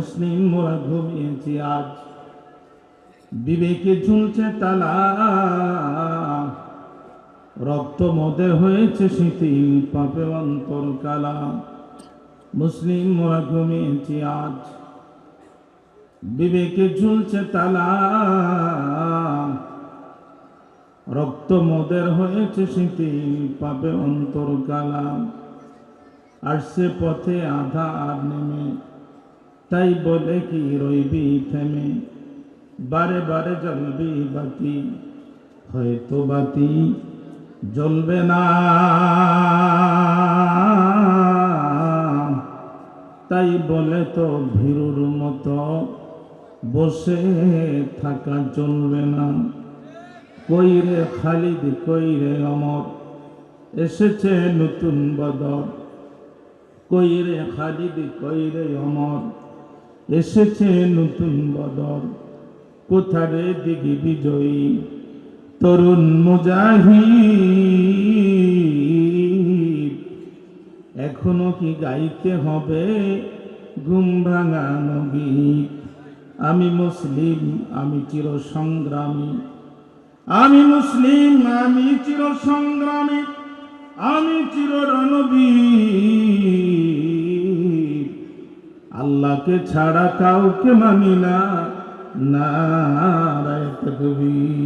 মুসলিম মোরা ঘুমিয়েছি আজ। বিবেকে ঝুলছে তালা। রক্ত মদের হয়েছে শিথিল পাপে অন্তর কালা। মুসলিম মোরা ঘুমিয়েছি আজ। বিবেকে ঝুলছে তালা। রক্ত মদের হয়েছে শিথিল পাপে অন্তর কালা। আসছে পথে আধা আর নেমে তাই বলে কি রইবি থেমে? বারে বারে জ্বলবি বাতি, হয়তো বাতি জ্বলবে না। তাই বলে তো ভীরুর মতো বসে থাকা চলবে না। কইরে খালিদ কইরে অমর, এসেছে নতুন বদর। কইরে খালিদ কইরে অমর এসেছে নতুন বদর কোথারে দিঘি বিজয়ী? তরুণ মুজাহিদ। এখনও কি গাইতে হবে ঘুম ভাঙানো গীত আমি মুসলিম, আমি চির সংগ্রামী আমি মুসলিম, আমি চির সংগ্রামী আমি চির রণবীর আল্লাহকে ছাড়া কাউকে মানি না। নারায় তকবীর।